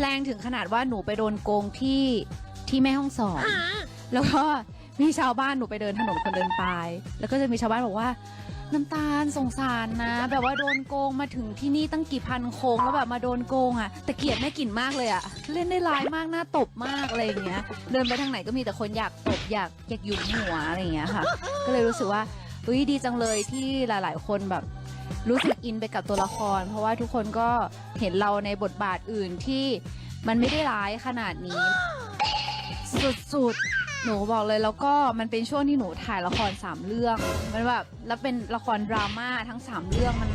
แรงถึงขนาดว่าหนูไปโดนโกงที่ที่แม่ห้องสอน แล้วก็มีชาวบ้านหนูไปเดินถนนคนเดินตายแล้วก็จะมีชาวบ้านบอกว่า น้ำตาลสงสารนะ แบบว่าโดนโกงมาถึงที่นี่ตั้งกี่พันโค้งแล้วแบบมาโดนโกงอะแต่เกลียดแม่กลิ่นมากเลยอะ เล่นได้ร้ายมากหน้าตบมากอะไรอย่างเงี้ย เดินไปทางไหนก็มีแต่คนอยากตบอยากอยากหยุมหัวอะไรอย่างเงี้ยค่ะ ก็เลยรู้สึกว่าเฮ้ยดีจังเลยที่หลาย ๆ คนแบบ รู้สึกอินไปกับตัวละคร เพราะว่าทุกคนก็เห็นเราในบทบาทอื่นที่มันไม่ได้ร้ายขนาดนี้ สุดๆ หนูบอกเลยแล้วก็มันเป็นช่วงที่หนูถ่ายละครสามเรื่อง มันแบบแล้วเป็นละครดราม่าทั้งสามเรื่องมัน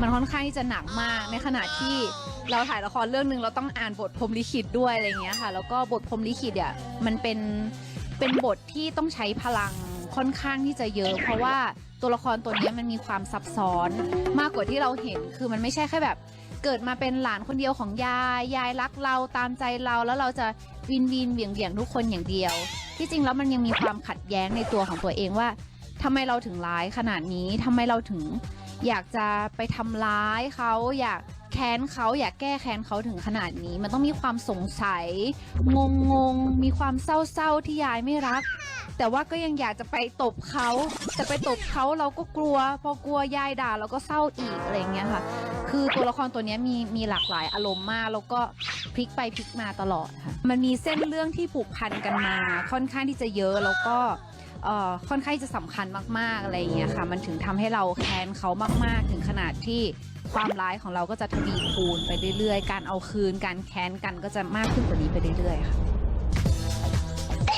มันค่อนข้างที่จะหนักมาก ในขณะที่เราถ่ายละครเรื่องหนึ่งเราต้องอ่านบทพรมลิขิตด้วยอะไรเงี้ยค่ะ แล้วก็บทพรมลิขิตเนี่ยมันเป็นเป็นบทที่ต้องใช้พลังค่อนข้างที่จะเยอะ เพราะว่า ตัวละครตัวนี้มันมีความซับซ้อนมากกว่าที่เราเห็น คือมันไม่ใช่แค่แบบ เกิดมาเป็นหลานคนเดียวของยาย ยายรักเราตามใจเราแล้วเราจะวินวินเบี่ยงเบี่ยงทุกคนอย่างเดียว ที่จริงแล้วมันยังมีความขัดแย้งในตัวของตัวเองว่าทำไมเราถึงร้ายขนาดนี้ทำไมเราถึงอยากจะไปทำร้ายเขาอยาก แค้นเขาอยากแก้แค้นเขาถึงขนาดนี้ มันต้องมีความสงสัย งงงๆมีความเศร้าๆที่ยายไม่รัก แต่ว่าก็ยังอยากจะไปตบเขาแต่ไปตบเขาเราก็กลัว พอกลัวยายด่าเราก็เศร้าอีกอะไรเงี้ยค่ะ คือตัวละครตัวนี้มีมีหลากหลายอารมณ์มาก แล้วก็พลิกไปพลิกมาตลอดค่ะมันมีเส้นเรื่องที่ผูกพันกันมา ค่อนข้างที่จะเยอะแล้วก็ค่อนข้างจะสำคัญมากๆอะไรอย่างเงี้ยค่ะ มันถึงทำให้เราแค้นเขามากๆ ถึงขนาดที่ ความร้ายของเราก็จะทวีคูณไปเรื่อยๆ การเอาคืน การแค้นกันก็จะมากขึ้นกว่านี้ไปเรื่อยๆค่ะ